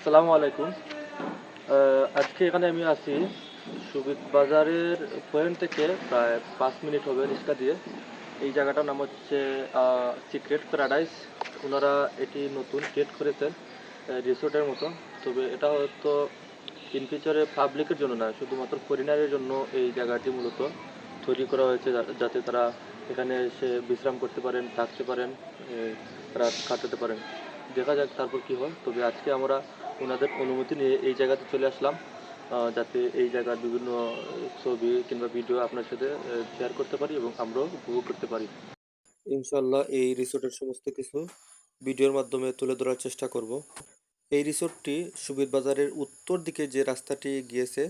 আসসালামু আলাইকুম। আজকে এখানে আমি আছি সুবিদ বাজারের পয়েন্ট থেকে প্রায় পাঁচ মিনিট হবে রিক্সা দিয়ে। এই জায়গাটার নাম হচ্ছে সিক্রেট প্যারাডাইস। ওনারা এটি নতুন ক্রিয়েট করেছেন রিসোর্টের মতো। তবে এটা হয়তো ইন ফিউচারে পাবলিকের জন্য না, শুধুমাত্র ফরিনারের জন্য এই জায়গাটি মূলত তৈরি করা হয়েছে যাতে তারা এখানে এসে বিশ্রাম করতে পারেন, থাকতে পারেন রাত কাটাতে পারেন। দেখা যাক তারপর কি হয়। তবে আজকে আমরা ওনাদের অনুমতি নিয়ে এই জায়গাতে চলে আসলাম যাতে এই জায়গার বিভিন্ন ছবি কিংবা ভিডিও আপনার সাথে শেয়ার করতে পারি এবং আমরাও উপভোগ করতে পারি। ইনশাল্লাহ এই রিসোর্টের সমস্ত কিছু ভিডিওর মাধ্যমে তুলে ধরার চেষ্টা করব। এই রিসোর্টটি সুবিদ বাজারের উত্তর দিকে যে রাস্তাটি গিয়েছে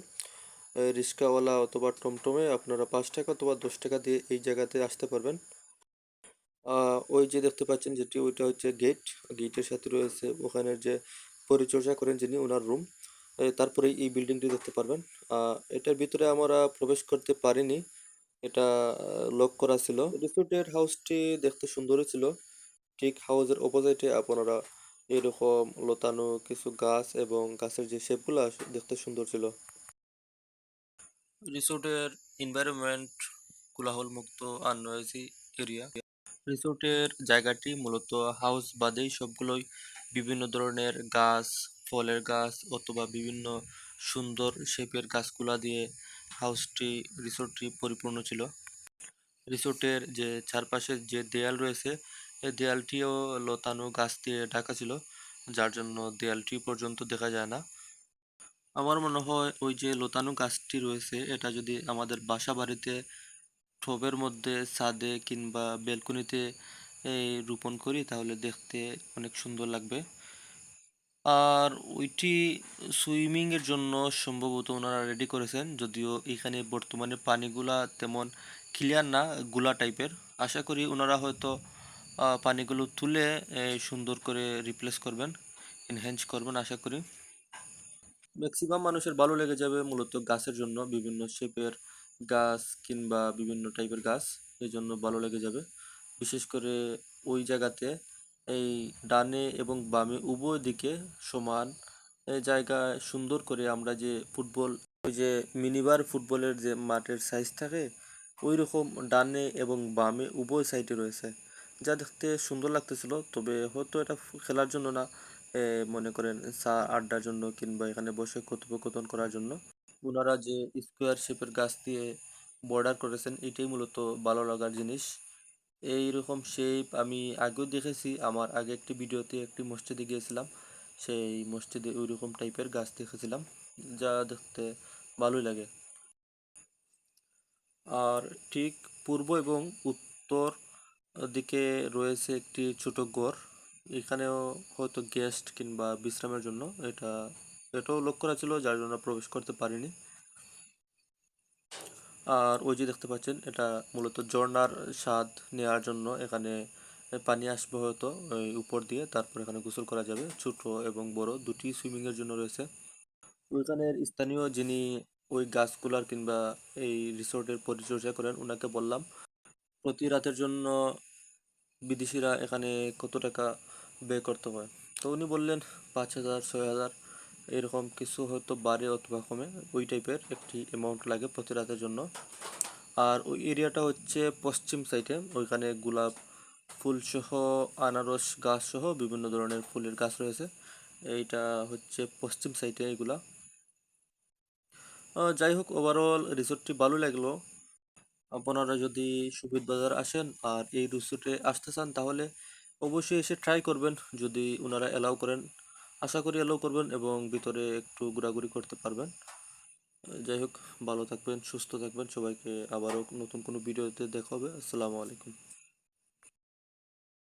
আহ, রিক্সাওয়ালা অথবা টমটমে আপনারা পাঁচ টাকা অথবা দশ টাকা দিয়ে এই জায়গাতে আসতে পারবেন। ওই যে দেখতে পাচ্ছেন যেটি ওইটা হচ্ছে গেট। গেটের সাথে রয়েছে ওখানের যে পরিচর্যা করেন যিনি ওনার রুম তারপরে এই বিল্ডিংটি দেখতে পারবেন। এটার ভিতরে আমরা প্রবেশ করতে পারিনি, এটা লক করা ছিল। রিসোর্টের হাউসটি দেখতে সুন্দরই ছিল, ঠিক হাউসের অপোজিটে আপনারা এরকম লতানো কিছু গাছ এবং গাছের যে শেপগুলো দেখতে সুন্দর ছিল। রিসোর্টের এনভায়রনমেন্ট কোলাহল মুক্ত আর নয়েজি এরিয়া রিসোর্টের জায়গাটি মূলত হাউস বাদেই সবগুলোই বিভিন্ন ধরনের গাছ, ফলের গাছ অথবা বিভিন্ন সুন্দর শেপের গাছগুলা দিয়ে হাউসটি, রিসোর্টটি পরিপূর্ণ ছিল। রিসোর্টের যে চারপাশের যে দেয়াল রয়েছে এই দেয়ালটিও লতানো গাছ দিয়ে ঢাকা ছিল, যার জন্য দেয়ালটি পর্যন্ত দেখা যায় না। আমার মনে হয় ওই যে লতানো গাছটি রয়েছে, এটা যদি আমাদের বাসা বাড়িতে ঠোবের মধ্যে, ছাদে কিংবা বেলকনিতে রোপণ করি, তাহলে দেখতে অনেক সুন্দর লাগবে। আর ওইটি সুইমিং এর জন্য সম্ভবত ওনারা রেডি করেছেন, যদিও এখানে বর্তমানে পানিগুলা তেমন ক্লিয়ার না, গুলা টাইপের আশা করি ওনারা হয়তো পানিগুলো তুলে সুন্দর করে রিপ্লেস করবেন এনহ্যান্স করবেন, আশা করি। ম্যাক্সিমাম মানুষের ভালো লেগে যাবে মূলত গাছের জন্য, বিভিন্ন শেপের গাছ কিংবা বিভিন্ন টাইপের গাছ এই জন্য ভালো লেগে যাবে। বিশেষ করে ওই জায়গাতে এই ডানে এবং বামে উভয় দিকে সমান জায়গায় সুন্দর করে আমরা যে ফুটবল, ওই যে মিনিবার ফুটবলের যে মাঠের সাইজ থাকে ওই রকম ডানে এবং বামে উভয় সাইডে রয়েছে। যা দেখতে সুন্দর লাগতেছিল, তবে হয়তো এটা খেলার জন্য না মনে করেন চা আড্ডার জন্য কিংবা এখানে বসে কথোপকথন করার জন্য। ওনারা যে স্কোয়ার শেপের গাছ দিয়ে বর্ডার করেছেন, এটাই মূলত ভালো লাগার জিনিস। এই রকম শেপ আমি আগেও দেখেছি। আমার আগে একটি ভিডিওতে একটি মসজিদে গিয়েছিলাম। সেই মসজিদে ওই রকম টাইপের গাছ দেখেছিলাম, যা দেখতে ভালোই লাগে। আর ঠিক পূর্ব এবং উত্তর দিকে রয়েছে একটি ছোট গড় এখানেও হয়তো গেস্ট কিংবা বিশ্রামের জন্য এটা, এটাও লক্ষ্য করা ছিল, যার জন্য প্রবেশ করতে পারিনি। আর ওই যে দেখতে পাচ্ছেন, এটা মূলত ঝর্ণার স্বাদ নেওয়ার জন্য এখানে পানি আসবে হয়তো, ওই উপর দিয়ে, তারপর এখানে গোসল করা যাবে। ছোট এবং বড়, দুটি সুইমিং এর জন্য রয়েছে। ওইখানের স্থানীয় যিনি ওই গাছগুলার কিংবা এই রিসোর্টের পরিচর্যা করেন ওনাকে বললাম, প্রতি রাতের জন্য বিদেশিরা এখানে কত টাকা ব্যয় করতে হয়? তো উনি বললেন, পাঁচ হাজার, ছয় হাজার। এরকম কিছু হয়তো বাড়ে অথবা কমে, ওই টাইপের একটি অ্যামাউন্ট লাগে প্রতি রাতের জন্য। আর ওই এরিয়াটা হচ্ছে পশ্চিম সাইডে ওইখানে গোলাপ ফুল সহ আনারস গাছ সহ বিভিন্ন ধরনের ফুলের গাছ রয়েছে। এইটা হচ্ছে পশ্চিম সাইডে এগুলা। যাই হোক ওভারঅল রিসোর্টটি ভালো লাগল। আপনারা যদি সুবিধ বাজার আসেন আর এই রিসোর্টে আসতে চান, তাহলে অবশ্যই এসে ট্রাই করবেন। যদি ওনারা অ্যালাউ করেন আশা করি অ্যালাউ করবেন এবং ভিতরে একটু ঘোরাঘুরি করতে পারবেন। যাই হোক, ভালো থাকবেন, সুস্থ থাকবেন। সবাইকে আবারও নতুন কোনো ভিডিওতে দেখা হবে। আসসালামু আলাইকুম।